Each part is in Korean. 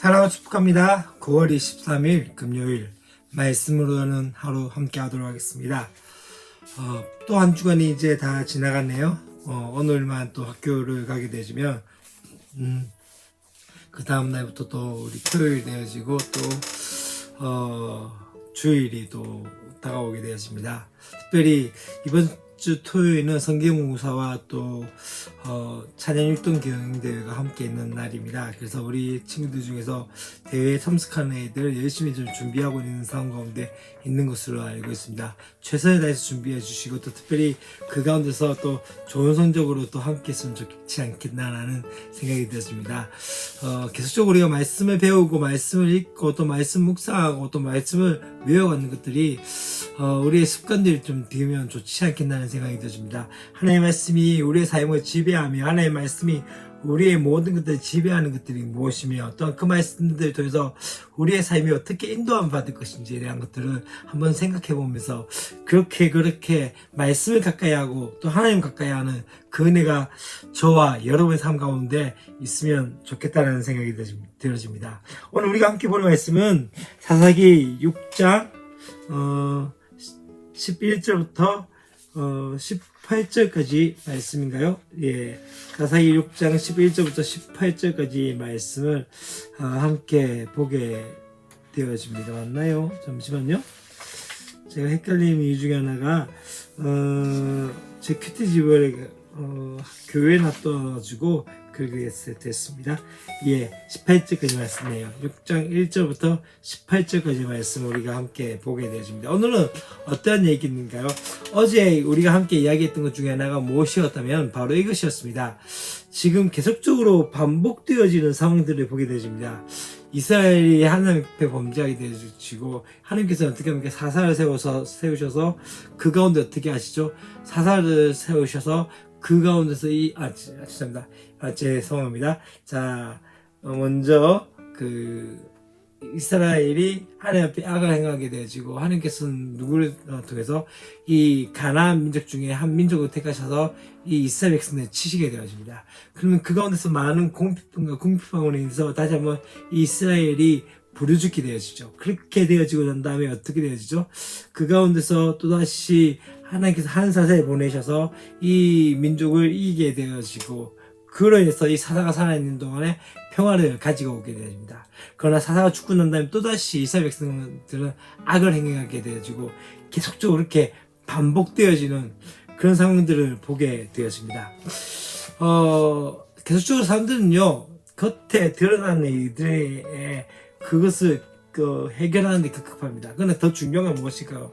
사랑을 축복합니다. 9월 23일 금요일 말씀으로는 하루 함께 하도록 하겠습니다. 어, 또 한 주간이 이제 다 지나갔네요. 어, 오늘만 또 학교를 가게 되시면 음, 그 다음 날부터 또 우리 토요일 되어지고 또 어, 주일이 또 다가오게 되었습니다. 특별히 이번 주 토요일은 성경공사와 또 어, 찬양 율동 경영대회가 함께 있는 날입니다. 그래서 우리 친구들 중에서 대회에 참석하는 애들 열심히 좀 준비하고 있는 상황 가운데 있는 것으로 알고 있습니다. 최선을 다해서 준비해 주시고 또 특별히 그 가운데서 또 좋은 성적으로 또 함께 했으면 좋지 않겠나라는 생각이 들었습니다. 어, 계속적으로 우리가 말씀을 배우고 말씀을 읽고 또 말씀 묵상하고 또 말씀을 외워가는 것들이 어, 우리의 습관들이 좀 되면 좋지 않겠나는 생각이 들어집니다. 하나님의 말씀이 우리의 삶을 지배하며 하나님의 말씀이 우리의 모든 것들을 지배하는 것들이 무엇이며 또한 그 말씀들을 통해서 우리의 삶이 어떻게 인도함 받을 것인지에 대한 것들을 한번 생각해 보면서 그렇게 그렇게 말씀을 가까이 하고 또 하나님 가까이 하는 그 은혜가 저와 여러분의 삶 가운데 있으면 좋겠다는 생각이 들어집니다. 오늘 우리가 함께 볼 말씀은 사사기 6장 어, 11절부터 어, 18절까지 말씀인가요? 예. 가사기 6장 11절부터 18절까지 말씀을 어, 함께 보게 되어집니다. 맞나요? 잠시만요. 제가 헷갈리는 이유 중에 하나가, 어, 제 큐티집을 어, 교회에 놔둬가지고 그렇게 됐습니다. 예, 18절까지 말씀이에요. 6장 1절부터 18절까지 말씀 우리가 함께 보게 되어집니다. 오늘은 어떠한 얘기인가요? 어제 우리가 함께 이야기했던 것 중에 하나가 무엇이었다면 바로 이것이었습니다. 지금 계속적으로 반복되어지는 상황들을 보게 되어집니다. 이스라엘이 하나님 앞에 범죄하게 되어지고 하나님께서 어떻게 하면 사사를 세워서 세우셔서 그 가운데 어떻게 하시죠? 사사를 세우셔서 그 가운데서 이, 아, 지- 아, 죄송합니다. 아, 죄송합니다. 자, 어, 먼저, 그, 이스라엘이 하나님 앞에 악을 행하게 되어지고, 하나님께서는 누구를 어, 통해서 이 가나안 민족 중에 한 민족을 택하셔서 이 이스라엘 백성들을 치시게 되어집니다. 그러면 그 가운데서 많은 공핍과 궁핍함으로 인해서 다시 한번 이 이스라엘이 부르죽게 되어지죠. 그렇게 되어지고 난 다음에 어떻게 되어지죠? 그 가운데서 또다시 하나님께서 한 사사에 보내셔서 이 민족을 이기게 되어지고 그로 인해서 이 사사가 살아있는 동안에 평화를 가지고 오게 되어집니다. 그러나 사사가 죽고 난 다음에 또다시 이스라엘 백성들은 악을 행하게 되어지고 계속적으로 이렇게 반복되어지는 그런 상황들을 보게 되었습니다. 어, 계속적으로 사람들은요, 겉에 드러나는 이들의 그것을 그 해결하는 데 급급합니다. 그러나 더 중요한 건 무엇일까요?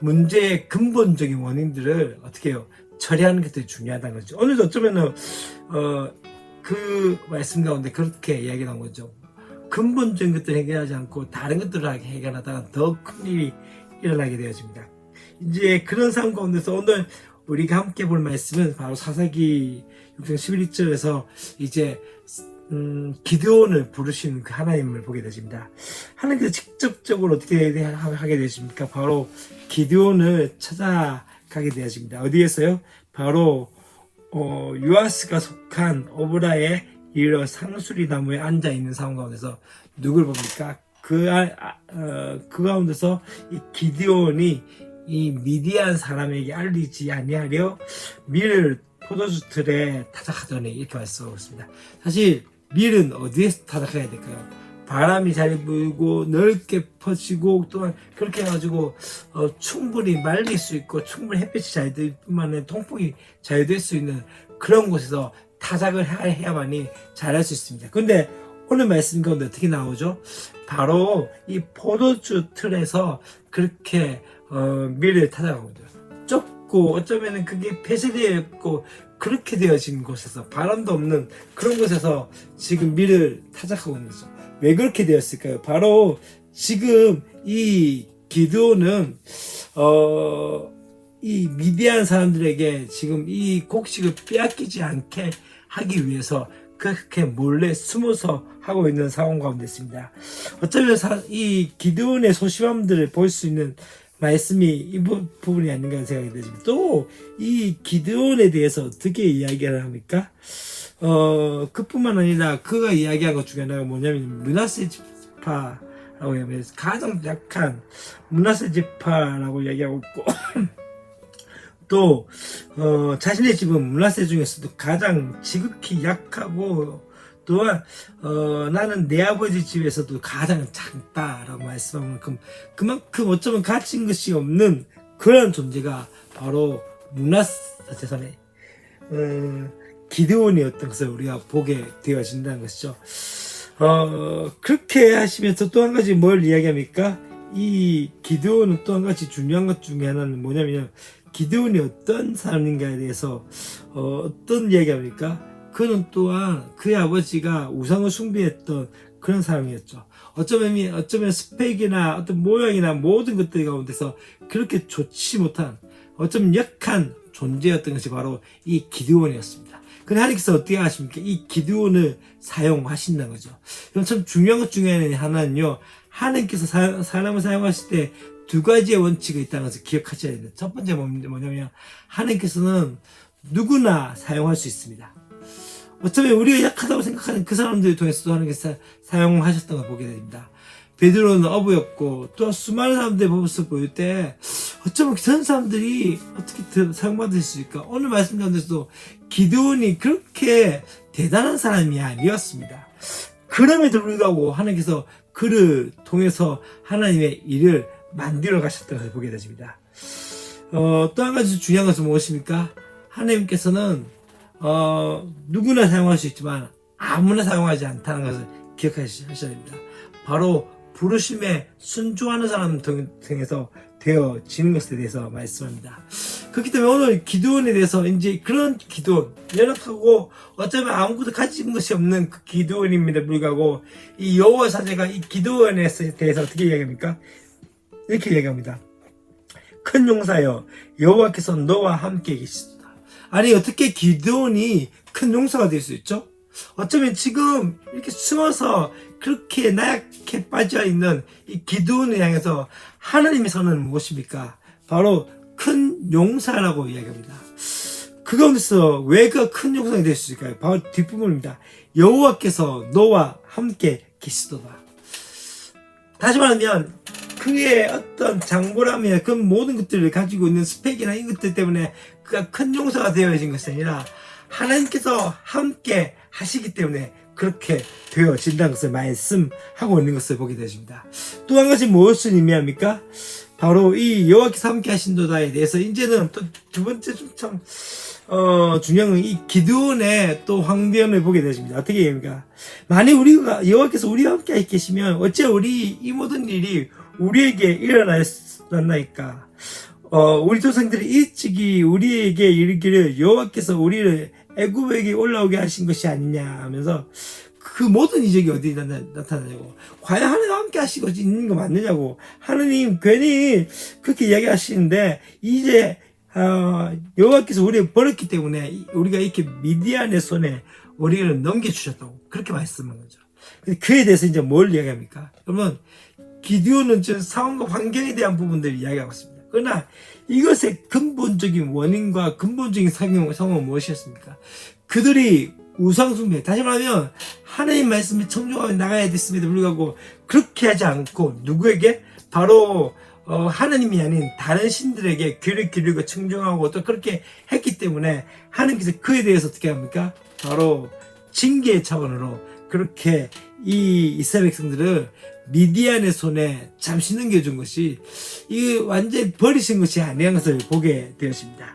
문제의 근본적인 원인들을 어떻게 해요? 처리하는 게더 중요하다는 거죠. 오늘도 어쩌면은, 어, 그 말씀 가운데 그렇게 이야기 나온 거죠. 근본적인 것들을 해결하지 않고 다른 것들을 해결하다가 더 큰 일이 일어나게 되어집니다. 이제 그런 상황 가운데서 오늘 우리가 함께 볼 말씀은 바로 사사기 6장 11절에서 이제 음, 기드온을 부르시는 그 하나님을 보게 되십니다. 하나님께서 직접적으로 어떻게 하게 되십니까? 바로 기드온을 찾아가게 되어집니다. 어디에서요? 바로 어, 유아스가 속한 오브라의 이르러 상수리 나무에 앉아 있는 상황 가운데서 누굴 봅니까? 그, 아, 아, 어, 그 가운데서 이 기드온이 이 미디안 사람에게 알리지 아니하려 밀을 포도주 틀에 타작하더니 이렇게 말씀하고 있습니다. 사실 밀은 어디에서 타작해야 될까요? 바람이 잘 불고 넓게 퍼지고 또한 그렇게 해가지고 어, 충분히 말릴 수 있고 충분히 햇빛이 잘 될 뿐만 아니라 통풍이 잘 될 수 있는 그런 곳에서 타작을 해- 해야만이 잘할 수 있습니다. 근데 오늘 말씀 가운데 어떻게 나오죠? 바로 이 포도주 틀에서 그렇게 어, 밀을 타작한 거죠. 좁고 어쩌면은 그게 폐쇄되어 있고 그렇게 되어진 곳에서 바람도 없는 그런 곳에서 지금 밀을 타작하고 있는 거죠. 왜 그렇게 되었을까요? 바로 지금 이 기드온은 어, 이 미디안 사람들에게 지금 이 곡식을 빼앗기지 않게 하기 위해서 그렇게 몰래 숨어서 하고 있는 상황 가운데 있습니다. 어쩌면 사- 이 기드온의 소심함들을 볼 수 있는 말씀이 이 부, 분이 아닌가 생각이 들습니다. 또이 기드온에 대해서 어떻게 이야기를 합니까? 어, 그뿐만 아니라 그가 이야기한 것 중에 하나가 뭐냐면 문하세 지파라고 하면 가장 약한 문하세 지파라고 이야기하고 있고 또 어, 자신의 집은 문하세 중에서도 가장 지극히 약하고 또한 어, 나는 내 아버지 집에서도 가장 작다라고 말씀한 만큼 그만큼 어쩌면 가진 것이 없는 그런 존재가 바로 문하세 재산의 어, 기드온이었던 것을 우리가 보게 되어진다는 것이죠. 어, 그렇게 하시면서 또 한 가지 뭘 이야기합니까? 이 기드온은 또 한 가지 중요한 것 중에 하나는 뭐냐면 기드온이 어떤 사람인가에 대해서 어, 어떤 이야기합니까? 그는 또한 그의 아버지가 우상을 숭배했던 그런 사람이었죠. 어쩌면 어쩌면 스펙이나 어떤 모양이나 모든 것들 가운데서 그렇게 좋지 못한 어쩌면 약한 존재였던 것이 바로 이 기드온이었습니다. 근데 하나님께서 어떻게 하십니까? 이 기드온을 사용하신다는 거죠. 이건 참 중요한 것 중에 하나는요. 하나님께서 사, 사람을 사용하실 때 두 가지의 원칙이 있다는 것을 기억하셔야 됩니다. 첫 번째 뭐냐면 하나님께서는 누구나 사용할 수 있습니다. 어쩌면 우리가 약하다고 생각하는 그 사람들을 통해서도 하나님께서 사용하셨던 걸 보게 됩니다. 베드로는 어부였고 또 수많은 사람들의 모습을 보일 때 어쩌면 그런 사람들이 어떻게 사용받을 수 있을까? 오늘 말씀 가운데서도 기드온이 그렇게 대단한 사람이 아니었습니다. 그럼에도 불구하고 하나님께서 그를 통해서 하나님의 일을 만들어 가셨다는 보게 되십니다. 어, 또 한 가지 중요한 것은 무엇입니까? 하나님께서는 어, 누구나 사용할 수 있지만 아무나 사용하지 않다는 것을 기억하셔야 됩니다. 바로 부르심에 순종하는 사람 등에서 되어지는 것에 대해서 말씀합니다. 그렇기 때문에 오늘 기도원에 대해서 이제 그런 기도원, 연약하고 어쩌면 아무것도 가진 것이 없는 그 기도원입니다. 불구하고 이 여호와 사제가 이 기도원에 대해서 어떻게 이야기합니까? 이렇게 이야기합니다. 큰 용사여 여호와께서 너와 함께 계시다. 아니 어떻게 기도원이 큰 용사가 될 수 있죠? 어쩌면 지금 이렇게 숨어서 그렇게 나약해 빠져 있는 이 기도원을 향해서 하나님의 선은 무엇입니까? 바로 큰 용사라고 이야기합니다. 그 가운데서 왜 그 큰 용사가 될 수 있을까요? 바로 뒷부분입니다. 여호와께서 너와 함께 계시도다. 다시 말하면 그의 어떤 장보람이나 그 모든 것들을 가지고 있는 스펙이나 이것들 때문에 그가 큰 용사가 되어진 것이 아니라 하나님께서 함께 하시기 때문에 그렇게 되어진다는 것을 말씀하고 있는 것을 보게 되십니다. 또 한 가지 무엇을 의미합니까? 바로 이 여호와께서 함께 하신도다에 대해서 이제는 또 두 번째 좀참 어, 중요한 건 이 기드온의 또 황대원을 보게 되십니다. 어떻게 됩니까? 만약 우리가 여호와께서 우리와 함께 계시면 어째 우리 이 모든 일이 우리에게 일어났나이까? 어, 우리 조상들이 일찍이 우리에게 이르기를 여호와께서 우리를 애굽에게 올라오게 하신 것이 아니냐 하면서 그 모든 이적이 어디 나타, 나타나냐고 과연 하나님과 함께 하시고 있는 거 맞느냐고 하느님 괜히 그렇게 이야기하시는데 이제 어, 여호와께서 우리를 버렸기 때문에 우리가 이렇게 미디안의 손에 우리를 넘겨주셨다고 그렇게 말씀한 거죠. 그에 대해서 이제 뭘 이야기합니까? 그러면 기디오는 저 상황과 환경에 대한 부분들을 이야기하고 있습니다. 그러나 이것의 근본적인 원인과 근본적인 상황, 상황은 무엇이었습니까? 그들이 우상숭배, 다시 말하면 하나님 말씀에 청종하며 나가야 됐음에도 불구하고 그렇게 하지 않고 누구에게? 바로 어, 하나님이 아닌 다른 신들에게 귀를 기르고 청종하고 또 그렇게 했기 때문에 하나님께서 그에 대해서 어떻게 합니까? 바로 징계 차원으로 그렇게 이 이스라엘 백성들을 미디안의 손에 잠시 넘겨준 것이 이 완전히 버리신 것이 아니한 것을 보게 되었습니다.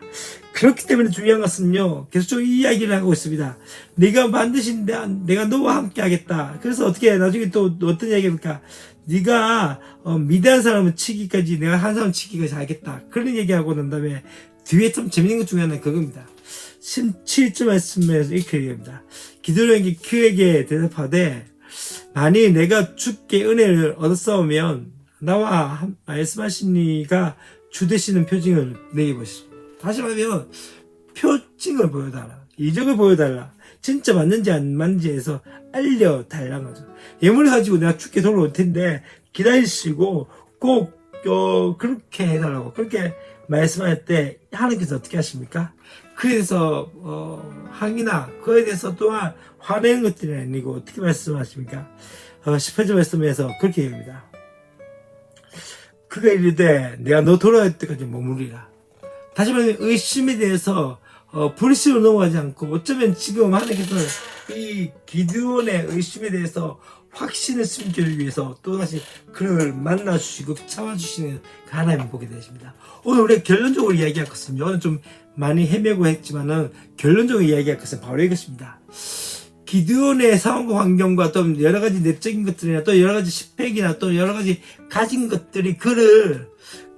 그렇기 때문에 중요한 것은요, 계속 이 이야기를 하고 있습니다. 내가 만드신 내가 너와 함께 하겠다. 그래서 어떻게 나중에 또 어떤 이야기입니까? 네가 어, 미대한 사람을 치기까지 내가 한 사람 치기까지 하겠다. 그런 얘기하고 난 다음에 뒤에 좀 재밌는 것 중에 하나는 그겁니다. 17절 말씀에서 이렇게 얘기합니다. 기도령이 그에게 대답하되 만일 내가 주께 은혜를 얻었사오면 나와 말씀하신 이가 주 되시는 표징을 내게 보시오. 다시 말하면 표징을 보여달라. 이적을 보여달라. 진짜 맞는지 안 맞는지에서 알려달라는 거죠. 예물을 가지고 내가 죽게 돌아올 텐데 기다리시고 꼭요 그렇게 해달라고 그렇게 말씀할 때 하나님께서 어떻게 하십니까? 그래서 어, 항이나 그에 대해서 또한 화내는 것들이 아니고 어떻게 말씀하십니까? 어, 18절 말씀에서 그렇게 얘기합니다. 그가 이르되 내가 너 돌아올 때까지 머무리라. 다시 말하면 의심에 대해서 어, 불신으로 넘어가지 않고 어쩌면 지금 하나님께서는 이 기드온의 의심에 대해서 확신을 심기를 위해서 또다시 그를 만나주시고 참아주시는 그 하나님을 보게 되십니다. 오늘 우리가 결론적으로 이야기할 것은 오늘 좀 많이 헤매고 했지만은 결론적으로 이야기할 것은 바로 이것입니다. 기드온의 상황과 환경과 또 여러 가지 내적인 것들이나 또 여러 가지 스펙이나 또 여러 가지 가진 것들이 그를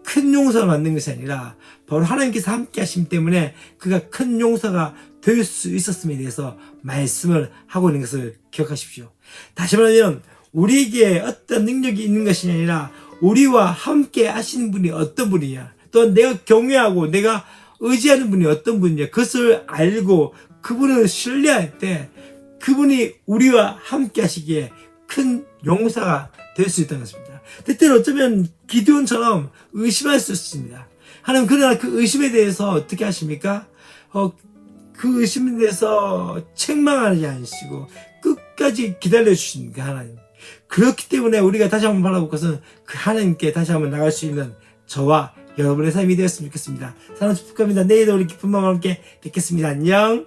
큰 용사로 만든 것이 아니라 바로 하나님께서 함께 하심 때문에 그가 큰 용사가 될 수 있었음에 대해서 말씀을 하고 있는 것을 기억하십시오. 다시 말하면 우리에게 어떤 능력이 있는 것이 아니라 우리와 함께 하시는 분이 어떤 분이냐 또 내가 경외하고 내가 의지하는 분이 어떤 분이냐 그것을 알고 그분을 신뢰할 때 그분이 우리와 함께 하시기에 큰 용사가 될 수 있다는 것입니다. 때때로 어쩌면 기드온처럼 의심할 수 있습니다. 하나님 그러나 그 의심에 대해서 어떻게 하십니까? 어, 그 의심에 대해서 책망하지 않으시고 끝까지 기다려 그 하나님. 그렇기 때문에 우리가 다시 한번 바라볼 것은 그 하나님께 다시 한번 나갈 수 있는 저와 여러분의 삶이 되었으면 좋겠습니다. 사랑하는 축복합니다. 내일도 우리 기쁜 마음과 함께 뵙겠습니다. 안녕.